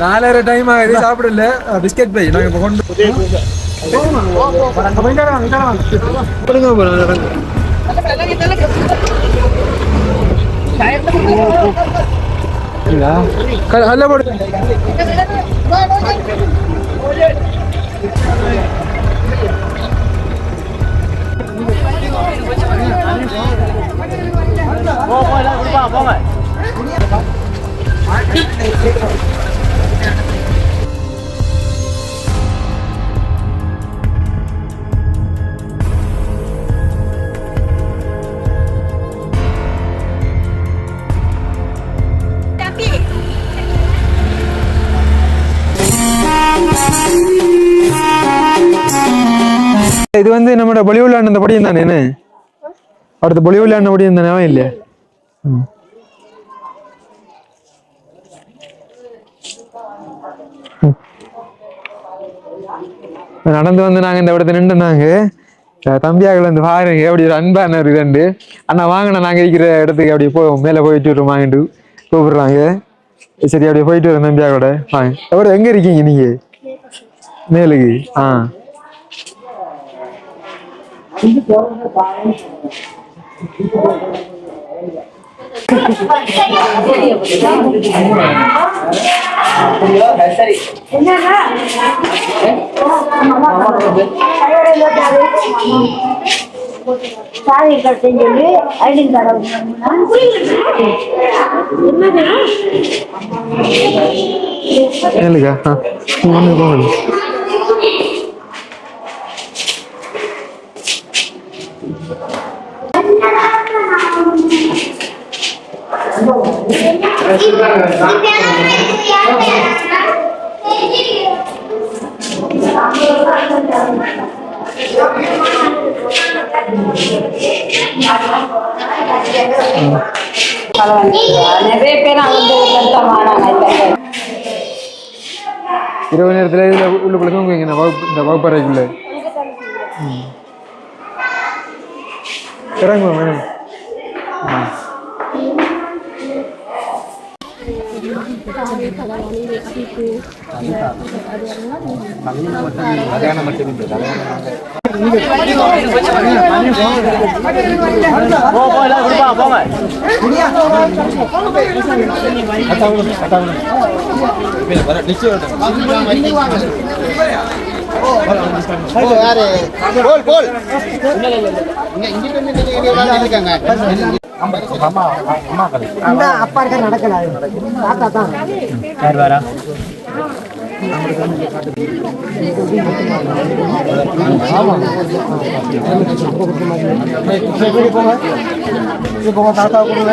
நாலரை டைம் ஆகுது சாப்பிடல பிஸ்கெட் பை நாங்க இப்ப கொண்டு கொடுங்க போறோம் ஹலோ போடு இது வந்து நம்மட பொலிவுல அந்த படியும் தானே என்ன? அடுத்து பொலிவுல அந்த படியும் தானே அவன் இல்லையா? ம். நடந்து வந்து நாங்க இந்த இடத்துல நின்று நாங்கள் தம்பியாக்கள் வந்து பாருங்க அப்படி ஒரு அன்பான ஒரு ரெண்டு அண்ணா வாங்கண்ணா நாங்க இருக்கிற இடத்துக்கு அப்படியே போவோம். மேலே போயிட்டு வரோம் வாங்கிட்டு கூப்பிடுறாங்க. சரி அப்படியே போயிட்டு வரோம் தம்பியாவோட வாங்க. எவ்வளோ எங்க இருக்கீங்க நீங்க? மேலுக்கு. ஆ. சாரி கட்டுன்னு சொல்லி ஐடி கார்டு மேலுக்கா ஆ நிறைய பேர் வந்து இரவு நேரத்தில் இதில் உள்ளுக்குள்ள தூங்குவீங்க இந்த வகுப்பு இந்த வகுப்பறைக்குள்ள. ம். இறங்குவோம் மேடம் ஆ. கல்யாணம் மட்டும் யாரு போல் போல் இண்டிபெண்டன்ட் இருக்காங்க அப்பா இருக்க நடக்கல தாத்தா தான் தாத்தா கொடுங்க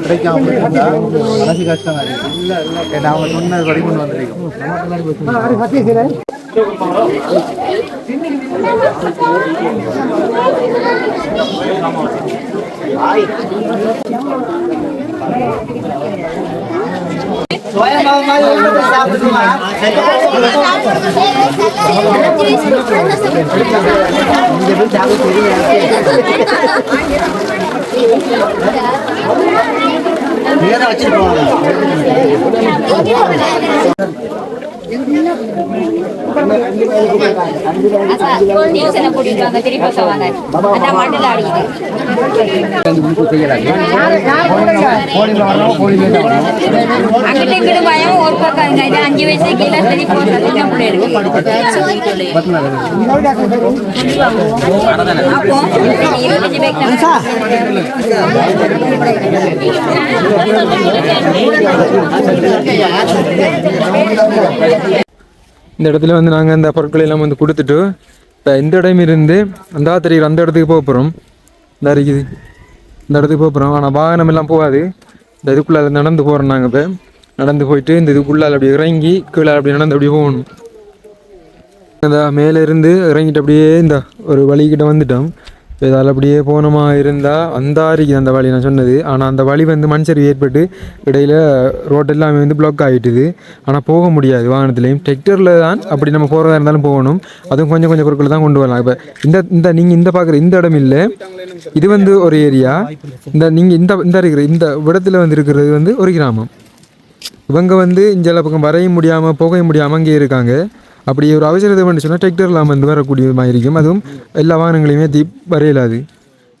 சரியா நாம சொன்ன வரைக்கும் வந்திருக்கோம் நியூஸ்ல கூட்டிட்டு வாங்க திருப்பி சொல்லுவாங்க அதான் மண்டல அடிக்குது அங்கிட்ட இங்கிட்ட பயம் ஒரு பக்கம் இது அஞ்சு வயசு கீழே சரி போடுற சின்ன பிள்ளைகளுக்கு அப்போ இருபத்தஞ்சு பேக் இந்த இடத்துல வந்து நாங்கள் இந்த பொருட்களை எல்லாம் வந்து கொடுத்துட்டு இப்போ இந்த இடம் இருந்து அந்த தெரியுற அந்த இடத்துக்கு போக போகிறோம் இந்த இருக்குது இந்த இடத்துக்கு போக போகிறோம் ஆனால் வாகனம் எல்லாம் போகாது. இந்த இதுக்குள்ளே நடந்து போகிறோம் நாங்கள் இப்போ. நடந்து போயிட்டு இந்த இதுக்குள்ளால அப்படி இறங்கி கீழே அப்படி நடந்து அப்படியே போகணும். இந்த மேலே இருந்து இறங்கிட்டு அப்படியே இந்த ஒரு வழிகிட்ட வந்துட்டோம். இதால் அப்படியே போனமாக இருந்தால் அந்தாரிக்கு அந்த வழி நான் சொன்னது. ஆனால் அந்த வழி வந்து மண் சரிவு ஏற்பட்டு இடையில ரோட்டெல்லாம் வந்து பிளாக் ஆகிட்டுது ஆனால் போக முடியாது வாகனத்துலேயும். டெக்டரில் தான் அப்படி நம்ம போகிறதா இருந்தாலும் போகணும். அதுவும் கொஞ்சம் கொஞ்சம் பொருட்கள் தான் கொண்டு வரலாம். இப்போ இந்த இந்த நீங்கள் இந்த பார்க்குற இந்த இடம் இல்லை. இது வந்து ஒரு ஏரியா இந்த நீங்கள் இந்த இந்த இருக்கிற இந்த இடத்துல வந்து இருக்கிறது வந்து ஒரு கிராமம். இவங்க வந்து இந்த பக்கம் வரையும் முடியாமல் போகவும் முடியாமல் அங்கே இருக்காங்க. அப்படி ஒரு அவசரத்தை பண்ணி சொன்னால் டிராக்டர்லாம் வந்து வரக்கூடிய மாதிரி இருக்கும் அதுவும் எல்லா வாகனங்களையுமே தீ வரையலாது.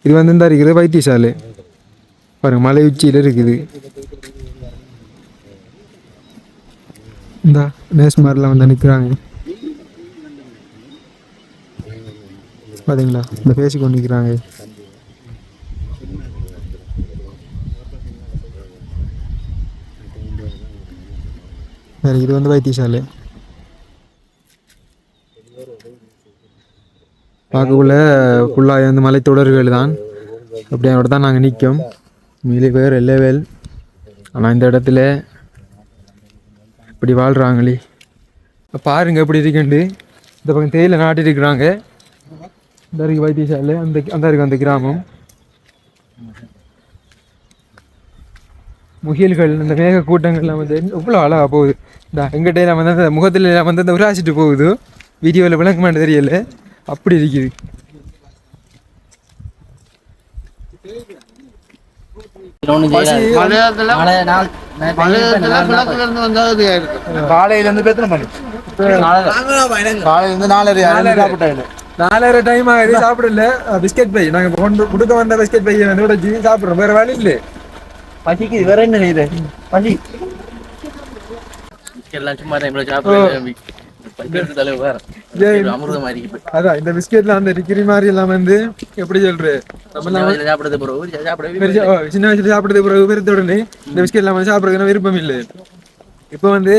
இது வந்து இந்த இருக்கிறது வைத்தியசாலை. பாருங்க மலை உச்சியில் இருக்குது. இந்த நேஸ் வந்து நிற்கிறாங்க பார்த்தீங்களா இந்த பேசி கொண்டு நிற்கிறாங்க வேறு இது வந்து வைத்தியசாலை. பார்க்கக்குள்ள ஃபுல்லாக வந்து மலைத்தொடர்கள் தான். அப்படி அதோட தான் நாங்கள் நிற்கும் மீலி பேர் லெவல் ஆனால் இந்த இடத்துல இப்படி வாழ்கிறாங்களே பாருங்க எப்படி இருக்குண்டு இந்த பக்கம் தேயிலை நாட்டிட்டு இருக்கிறாங்க. இந்த இருக்கு வைத்தியசாலை அந்த அந்த இருக்கு அந்த கிராமம். முகில்கள் இந்த மேக கூட்டங்கள்லாம் வந்து எவ்வளோ அழகாக போகுது. இந்த எங்கிட்ட வந்து அந்த முகத்துல எல்லாம் வந்து அந்த உராசிட்டு போகுது. வீடியோவில் விளக்க மாட்டேன் தெரியல. அப்படி இருக்குது காலையில இருந்து எத்தனை மணி காலையில இருந்து நாலரை சாப்பிட்டாங்க நாலரை டைம் ஆகுது சாப்பிடல. பிஸ்கெட் பை நாங்க கொண்டு கொடுக்க வந்த பிஸ்கெட் பையை வந்து சாப்பிடுறோம். வேற வழி இல்லை. பசிக்கு வேற என்ன இது பசி. எல்லாம் சும்மா அதான் இந்த பிஸ்கெட்ல அந்த டிகிரி மாதிரி எல்லாம் வந்து எப்படி சொல்ற நம்ம சின்ன வயசுல சாப்பிடுறது பிறகு பெருத்த உடனே இந்த பிஸ்கெட் எல்லாம் சாப்பிடுறதுக்கு விருப்பம் இல்லை. இப்போ வந்து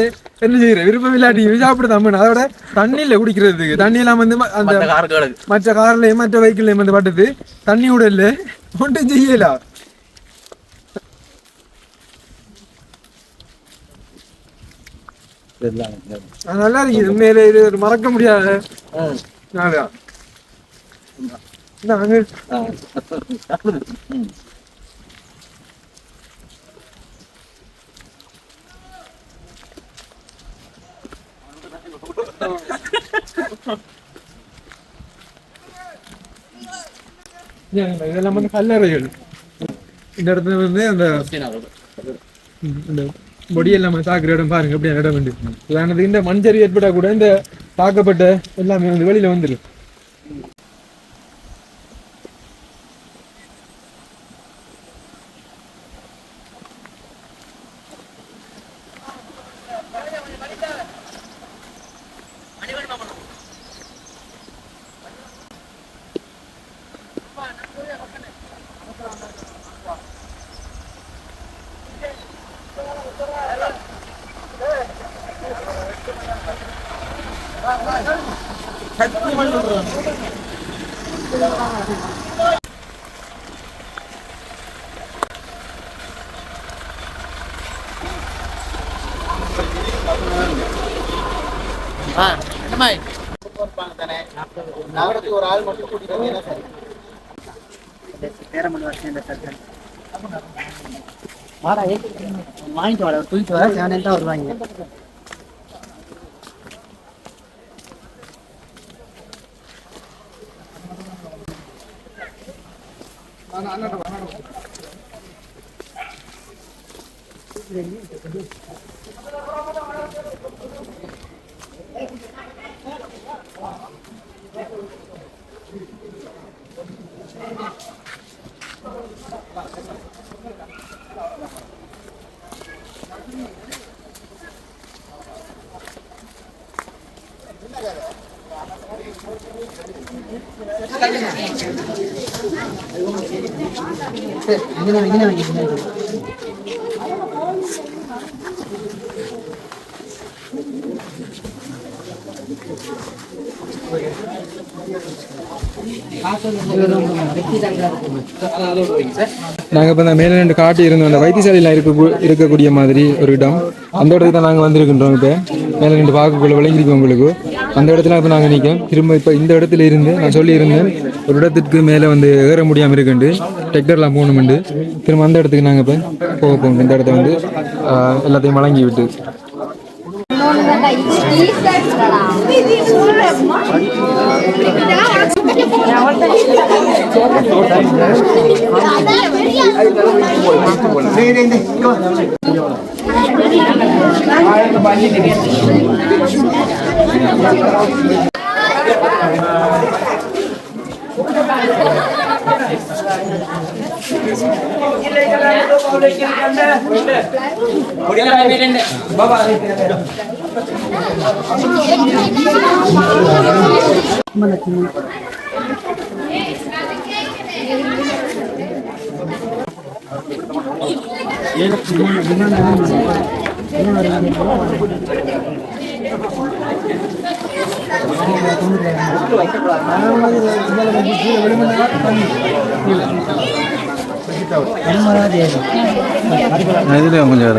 என்ன செய்யற? விருப்பம் இல்லாட்டி சாப்பிடுதான் அதோட தண்ணியில குடிக்கிறதுக்கு தண்ணி எல்லாம் வந்து அந்த மற்ற கார்லயும் மற்ற வெஹிக்கிள்லயும் வந்து பட்டது. தண்ணி கூட இல்லை. ஒன்றும் செய்யல. நல்லா இருக்கு உண்மையிலே இது ஒரு மறக்க முடியாத நாளுதான். நாங்க ஏங்க, இதெல்லாம் வந்து கல்லறைகள் இந்த இடத்துல வந்து அந்த பொடியெல்லாம் தாக்குற இடம் பாருங்க அப்படியே இடம் வந்து இந்த மஞ்சரி ஏற்பட்டா கூட இந்த தாக்கப்பட்ட எல்லாமே வந்து வெளியில வந்துடும் நகரத்துக்கு ஒரு ஆள் மட்டும் கூட்டிட்டு வந்தீங்கன்னா சரி வாங்கிட்டு வர தூக்கிட்டு வர சேனல் தான் வருவாங்க. நாங்கள் இப்போ இந்த மேலே ரெண்டு காட்டி இருந்தோம் அந்த வைத்தியசாலையில் இருக்க இருக்கக்கூடிய மாதிரி ஒரு இடம். அந்த இடத்துக்கு தான் நாங்கள் வந்திருக்கின்றோம் இப்போ. மேலே ரெண்டு பார்க்கக்குள்ள விளங்கிருக்கோம் உங்களுக்கு. அந்த இடத்துல இப்போ நாங்கள் நிற்கோம் திரும்ப இப்போ இந்த இடத்துல இருந்து நான் சொல்லியிருந்தேன். ஒரு இடத்துக்கு மேலே வந்து ஏற முடியாமல் இருக்குண்டு டெக்டர்லாம் போகணுமெண்டு திரும்ப அந்த இடத்துக்கு நாங்கள் இப்போ போக போகணும் இந்த இடத்த வந்து எல்லாத்தையும் வழங்கி விட்டு. మనకి ఏదో இதுல கொஞ்சம்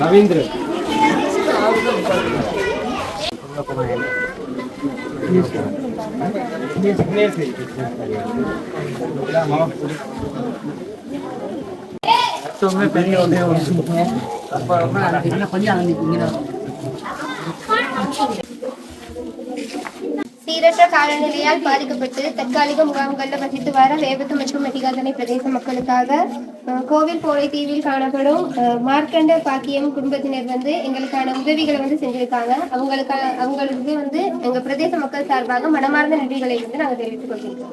ரவீந்திரன் வருது சீரற்ற காலநிலையால் பாதிக்கப்பட்டு தற்காலிக முகாம்களில் வசித்து வர வேபத்து மற்றும் மெட்டிகாதனை பிரதேச மக்களுக்காக கோவில் போலை தீவில் காணப்படும் மார்க்கண்ட பாக்கியம் குடும்பத்தினர் வந்து எங்களுக்கான உதவிகளை வந்து செஞ்சிருக்காங்க. அவங்களுக்கான அவங்களுக்கு வந்து எங்க பிரதேச மக்கள் சார்பாக மனமார்ந்த நன்றிகளை வந்து நாங்கள் தெரிவித்துக் கொள்கிறோம்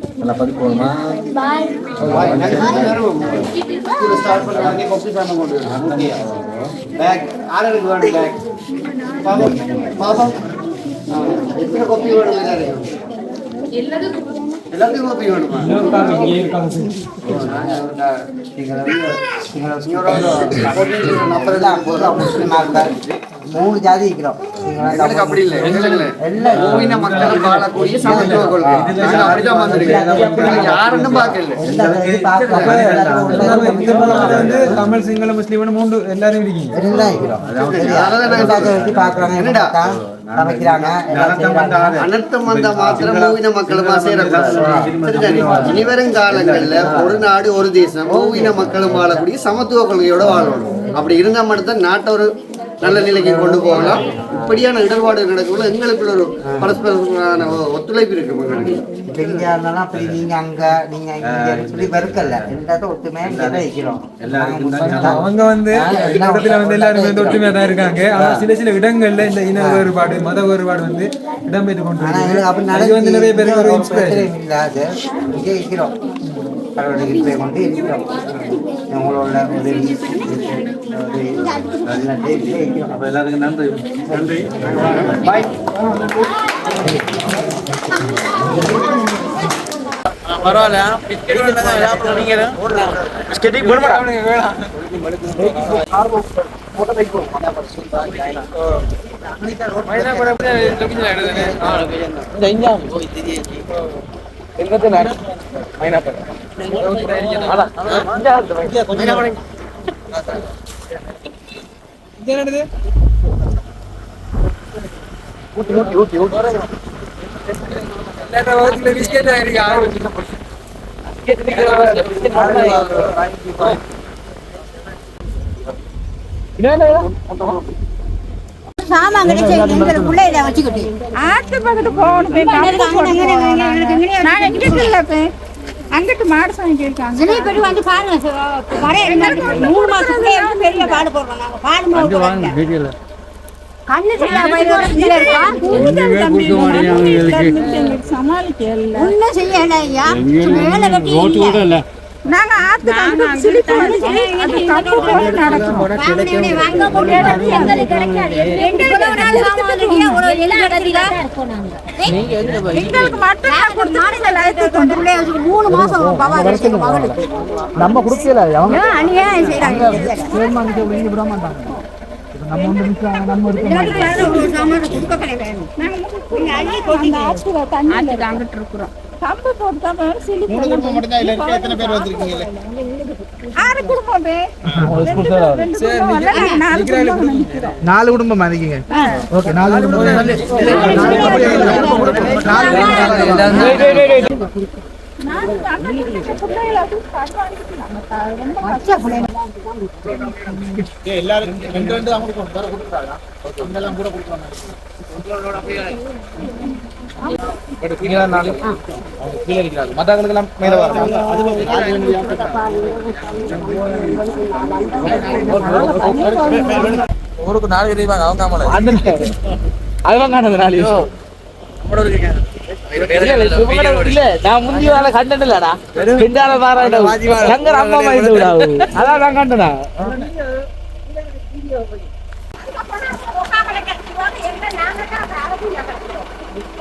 நல்லா படிப்போமா ஸ்டார்ட் பண்ணுறாங்க கொப்பி பண்ண கொண்டு பேக் ஆர்டருக்கு வேணும் பேக் பாப்போம் பாப்போம் எத்தனை கொப்பி வேணும் எல்லாத்துக்கும் கொப்பி வேணுமா மூணு ஜாதி இருக்கிறோம். எங்களுக்கு அப்படி இல்லை எங்களுக்கு ஓவின மக்கள் வாழக்கூடிய சமத்துவ கொள்கை. அப்படிதான் வந்திருக்கோம். யாருன்னு பார்க்கல. வந்து தமிழ் சிங்கள முஸ்லீம் மூன்று எல்லாரும் இருக்கீங்க? சமைக்கிறாங்க. அனர்த்தம் வந்த மாத்திரம் மூவின மக்களுமா சேரக்கூடாது இனி வரும் காலங்கள்ல ஒரு நாடு ஒரு தேசம் மூவின மக்களும் வாழக்கூடிய சமத்துவ கொள்கையோட வாழணும். அப்படி இருந்தா மட்டும்தான் நாட்டை ஒரு நல்ல நிலைக்கு கொண்டு போகலாம். இப்படியான இடர்பாடு நடக்கக்குள்ள எங்களுக்குள்ள ஒரு பரஸ்பரமான ஒத்துழைப்பு இருக்கு எங்களுக்கு இப்ப இங்க இருந்தாலும் அப்படி நீங்க அங்க நீங்க இங்க இப்படி வெறுக்கல. எல்லாத்தையும் ஒத்துமையா இங்க தான் இருக்கிறோம். நாங்க முஸ்லிம் தான். அவங்க வந்து இடத்துல வந்து எல்லாருமே வந்து ஒற்றுமையா தான் இருக்காங்க. ஆனா சில சில இடங்கள்ல இந்த இன வேறுபாடு மத வேறுபாடு வந்து இடம்பெற்று கொண்டு எங்களுக்கு அப்படி. அது வந்து நிறைய பேருக்கு ஒரு நடந்து இன்ஸ்பிரேஷன் இல்லாது இங்க கொண்டு இருக்கிறோம். உங்களோட உதவி. அப்போ எல்லாருக்கும் நன்றி நன்றி பாய் பரவாயில்ல. மைனாபுரம் இது என்னது ஊட்டி ஊட்டி ஊட்டி ஊட்டி லேட்டா பிஸ்கெட் ஆயிருக்கு ஆறு சாமான் கிடைச்சு எங்களுக்குள்ள இதை வச்சுக்கிட்டு ஆட்டு பக்கத்து போகணும் அங்கிட்டு மாடு சாங்கி இருக்காங்க சில பேர் வந்து பாருங்க வர மூணு மாசத்துலயே வந்து பெரிய பாடு போடுறோம் நாங்க பாடு கண்ணு செய்யல ஐயா வெட்டி இல்ல. நாங்க ஆத்து வந்து சிலிப்பு அது வாங்கினவனே வாங்க போட்டு எங்களுக்கு மட்டும் தான் கொடுத்து லைஃப் கொண்டு வச்சுட்டு மூணு மாசம் மகளுக்கு. நம்ம கொடுக்கல அவங்க அநியாயம் செய்றாங்க? நம்ம ஒன்று நிற்கிறாங்க நம்ம இல்லாட்டி யாரும் ஒரு சாமான் கொடுக்க கிடையாது. நீங்க அள்ளி அந்த கொட்டிங்க. ஆத்துல தண்ணி அங்கிட்டு இருக்கிறோம் கம்பு போட்டு தான் வேணும் சிலிப்பு ஆறு குடும்பம் ரெண்டு நாலு குடும்பம் நிக்கிறோம் நாலு குடும்பம் அதிகங்க ஓகே நாலு குடும்பம் நாங்க அங்கிட்டு பிள்ளைகளை அது கண்காணிச்சு மற்றவங்களுக்கெல்லாம் மேலே ஊருக்கு நாலு தெரியுவாங்க அவங்க ஆமால அந்த நாலு இல்ல நான் முந்தி வேலை கண்டது இல்லடா பின்னால பாரு சங்கர் அம்மா அதான் நான் கண்டனா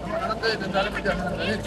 நம்ம நடந்த இந்த தலைமை தாக்குதலில்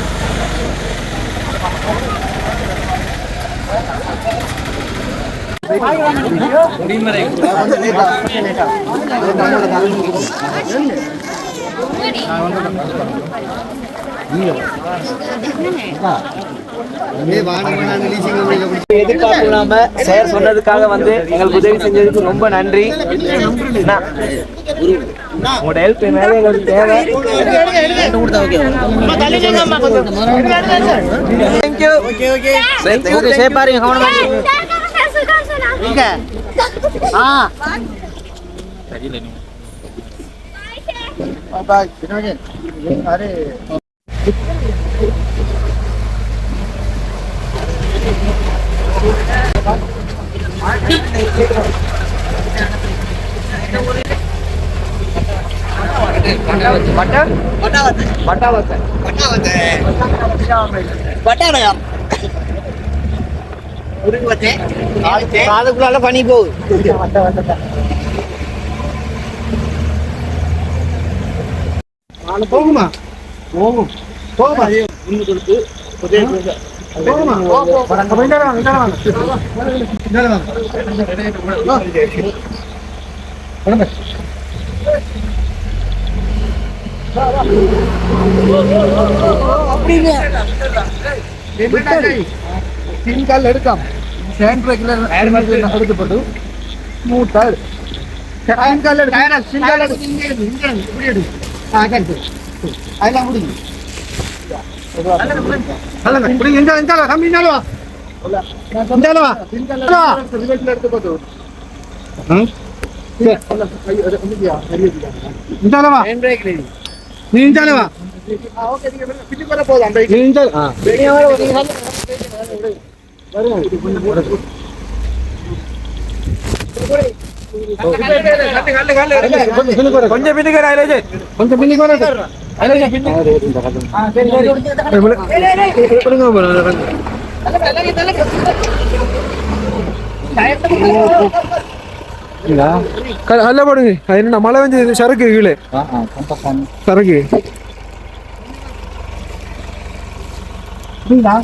எதிர்பார்ப்பு இல்லாம சார் சொன்னதுக்காக வந்து எங்களுக்கு உதவி செஞ்சதுக்கு ரொம்ப நன்றி உங்களோட ஹெல்ப் மேலே எங்களுக்கு தேவை தேங்க்யூ ஓகே சேஃப் பாருங்க இங்க. ஆ. பட்டர் பட்டாவத்தை பட்டாவத்தை காதுக்குள்ளால பனி போகுது. போகுமா? போகும். போகுமா? கொடுத்து போகுமா? போகுமா? இந்தால வாங்க இந்தால வாங்க இந்தால வாங்க உடம்பு பின்கால் எடுக்காம. ஹேண்ட் பிரேக்ல எடுத்துப்பட்டு மூட்டாள் பின்கால் எடு. பின்கால் எடு இங்க எடு இங்க எடு இப்படி எடு ஆ கரெக்ட் அதெல்லாம் முடியும் அல்ல இப்படி எங்க எங்க கம்மி இந்தால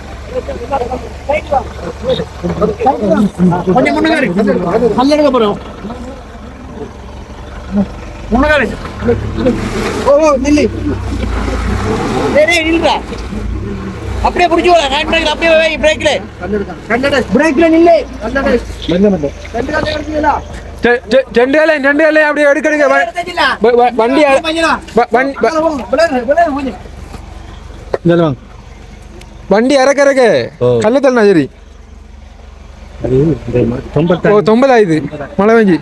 கொஞ்சம் போடுங்க அது என்ன மழை வந்து சரக்கு கீழே சரக்கு அப்படியே புடிச்சு ஹேண்ட் பிரேக் அப்படியே வை பிரேக்ல பிரேக்ல நில்லே. ரெண்டு வேலை ரெண்டு வேலை அப்படியே வண்டி. வண்டி இறக்க இறக்க. கல்ல தள்ளா சரி. ஓ தொம்பதாயுது மழை பெஞ்சி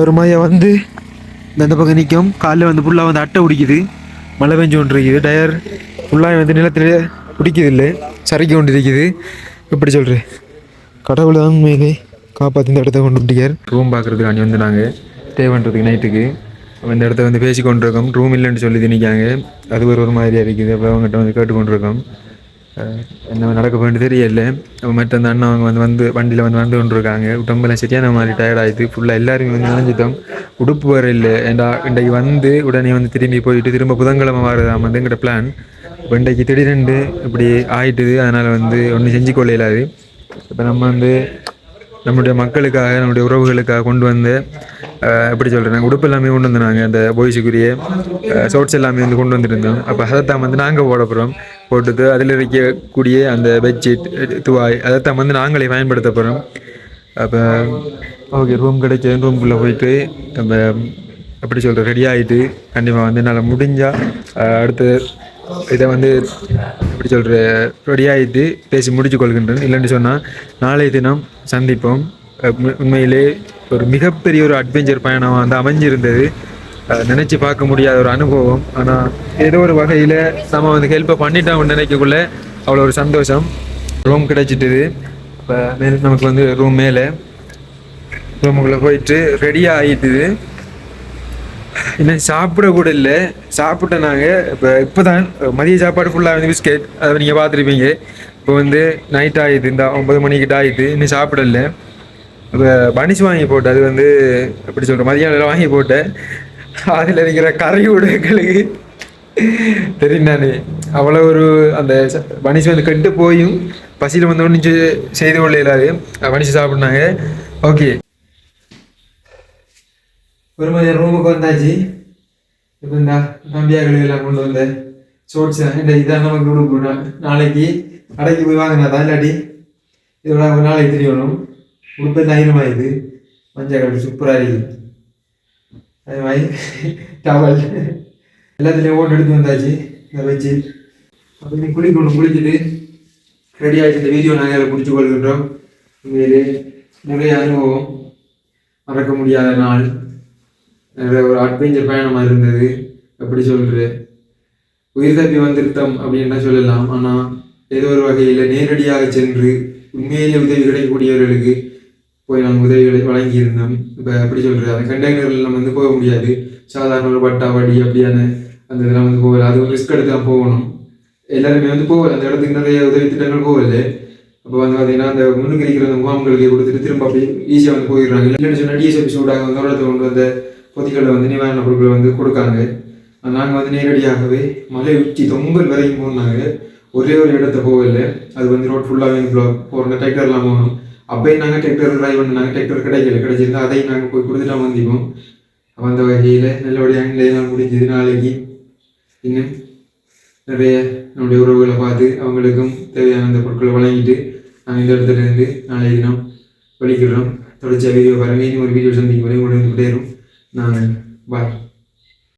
ஒரு மையம் வந்து இந்த பக்கம் நிற்கும் காலில் வந்து ஃபுல்லாக வந்து அட்டை பிடிக்குது. மழை பெஞ்சு கொண்டு இருக்குது டயர் ஃபுல்லாக வந்து நிலத்தில் பிடிக்குது இல்லை. சறுக்கி கொண்டு இருக்குது எப்படி சொல்கிறேன் கடவுள் தான் உண்மையிலே காப்பாற்றி இந்த இடத்த கொண்டு விட்டியார் ரூம் பார்க்குறதுக்காண்டி வந்து நாங்கள் ஸ்டே பண்ணுறதுக்கு நைட்டுக்கு இந்த இடத்த வந்து பேசி கொண்டிருக்கோம் ரூம் இல்லைன்னு சொல்லி திணிக்காங்க. அது ஒரு ஒரு மாதிரியாக இருக்குது அப்போ அவங்ககிட்ட வந்து கேட்டுக்கொண்டிருக்கோம். என்ன நடக்க வேண்டியது தெரியல. அப்ப மற்ற அந்த அண்ணன் அவங்க வந்து வந்து வண்டியில் வந்து வந்து கொண்டிருக்காங்க. உடம்பெல்லாம் சரியான மாதிரி டயர்ட் ஆயிடுது. ஃபுல்லாக எல்லாருமே வந்து நினைஞ்சிட்டோம். உடுப்பு வர இல்லை. ஏண்டா இன்றைக்கு வந்து உடனே வந்து திரும்பி போயிட்டு திரும்ப புதன்கிழமை மாறுதான் வந்து எங்கள்கிட்ட பிளான் இப்போ இன்றைக்கு திடீரெண்டு இப்படி ஆயிட்டுது. அதனால் வந்து ஒன்றும் செஞ்சு கொள்ளையிலாது இப்போ நம்ம வந்து நம்முடைய மக்களுக்காக நம்முடைய உறவுகளுக்காக கொண்டு வந்து எப்படி சொல்கிறேன் உடுப்பு எல்லாமே கொண்டு வந்துருந்தாங்க அந்த பாய்ஸுக்குரிய ஷோட்ஸ் எல்லாமே வந்து கொண்டு வந்துருந்தோம் அப்போ அதைத்தான் வந்து நாங்கள் போட போகிறோம் போட்டுட்டு அதில் இருக்கக்கூடிய அந்த பெட்ஷீட் துவாய் அதைத்தான் வந்து நாங்களே பயன்படுத்த போகிறோம் அப்போ ஓகே ரூம் கிடைச்ச ரூம்குள்ளே போயிட்டு நம்ம எப்படி சொல்கிற ரெடி ஆகிட்டு கண்டிப்பாக வந்து என்னால் முடிஞ்சால் அடுத்து இதை வந்து எப்படி சொல்கிற ரெடி பேசி முடித்து கொள்கின்றேன். இல்லைன்னு சொன்னால் நாளைய தினம் சந்திப்போம். உண்மையிலே ஒரு மிகப்பெரிய ஒரு அட்வென்ச்சர் பயணம் வந்து அமைஞ்சிருந்தது. நினச்சி பார்க்க முடியாத ஒரு அனுபவம். ஆனால் ஏதோ ஒரு வகையில் நம்ம வந்து ஹெல்ப்பை பண்ணிட்டோம் நினைக்கக்குள்ள அவ்வளோ ஒரு சந்தோஷம். ரூம் கிடைச்சிட்டுது. இப்போ நமக்கு வந்து ரூம் மேலே. ரூமுக்குள்ளே போயிட்டு ரெடியாக ஆகிட்டுது இன்னும் சாப்பிட கூட இல்லை. சாப்பிட்ட நாங்கள் இப்போ இப்போ தான் மதிய சாப்பாடு ஃபுல்லாக வந்து பிஸ்கெட் அதை நீங்கள் பார்த்துருப்பீங்க. இப்போ வந்து நைட் ஆகிடுது இந்த ஒம்பது மணிக்கிட்ட ஆகிடுது இன்னும் சாப்பிடல இப்போ பனிச்சு வாங்கி போட்டேன் அது வந்து எப்படி சொல்கிறேன் மதியானம் வாங்கி போட்டேன். அதில் இருக்கிற கறி உடைகளுக்கு தெரியும் நான். அவ்வளோ ஒரு அந்த பனிச்சு வந்து கெட்டு போயும். பசியில் வந்து ஒன்று செய்து கொள்ள இல்லாது. பனிச்சு சாப்பிட்னாங்க. ஓகே. ஒரு மாதிரி ரூமுக்கு வந்தாச்சு இப்போ இந்த நம்பியாக்கள் எல்லாம் கொண்டு வந்த சோட்ஸ் இந்த இதான் நமக்கு உடுப்பு நாளைக்கு கடைக்கு போய் வாங்கினா தான் இல்லாட்டி இதோட ஒரு நாளைக்கு தெரியணும் உடுப்பு தைரியமாக இது மஞ்சள் கலர் சூப்பராக இருக்குது அதே மாதிரி டவல் எல்லாத்துலேயும் ஓட்டு எடுத்து வந்தாச்சு இதை வச்சு அப்போ நீ குளிக்கணும் குளிச்சுட்டு ரெடி ஆகிட்டு இந்த வீடியோ நாங்கள் அதை பிடிச்சி கொள்கின்றோம் உண்மையிலே நிறைய அனுபவம் மறக்க முடியாத நாள் ஒரு அட்வென்ச்சர் பயணமாக இருந்தது. அப்படி சொல்கிறது உயிர் தப்பி வந்திருத்தம் அப்படின்னா சொல்லலாம். ஆனால் ஏதோ ஒரு வகையில் நேரடியாக சென்று உண்மையிலே உதவி கிடைக்கக்கூடியவர்களுக்கு போய் நாங்கள் உதவிகளை வழங்கியிருந்தோம். இப்போ எப்படி சொல்கிறது அந்த கண்டெய்னரில் நம்ம வந்து போக முடியாது. சாதாரண ஒரு பட்டா வடி அப்படியான அந்த இதெல்லாம் வந்து போகல. அது ரிஸ்க் எடுத்து தான் போகணும். எல்லாருமே வந்து போகல. அந்த இடத்துக்கு நிறைய உதவி திட்டங்கள் போகல. அப்போ வந்து பார்த்தீங்கன்னா அந்த முன்னுக்கு இருக்கிற அந்த முகாம்களுக்கு கொடுத்துட்டு திரும்ப அப்படி ஈஸியாக வந்து போயிடுறாங்க. இல்லைன்னு சொன்னால் டிஎஸ்எபி சூடாக வந்து இடத்துல கொண்டு வந்த பொதிகளை வந்து நிவாரண பொருட்களை வந்து கொடுக்காங்க. நாங்கள் வந்து நேரடியாகவே மலை உச்சி தொங்கல் வரைக்கும் போனாங்க. ஒரே ஒரு இடத்த போகல. அது வந்து ரோட் ஃபுல்லாகவே பிளாக் போகிறோம் டிராக்டர்லாம் போகணும் அப்பயும் நாங்கள் டிராக்டர் ட்ரைவ் பண்ணாங்க டிராக்டர் கிடைக்கல. கிடைச்சிருந்தா அதையும் நாங்கள் போய் கொடுத்துட்டா வந்திப்போம் வந்த அந்த வகையில் நல்லபடியாக நிலையெல்லாம் முடிஞ்சது. நாளைக்கு இன்னும் நிறைய நம்முடைய உறவுகளை பார்த்து அவங்களுக்கும் தேவையான அந்த பொருட்களை வழங்கிட்டு நாங்கள் இந்த இடத்துல இருந்து நாளைய தினம் வலிக்கிறோம் தொடர்ச்சியாக வீடியோ பாருங்கள் இன்னும் ஒரு வீடியோ சந்திக்கும் வரை உடனே விடையிறோம் நாங்கள் பாய்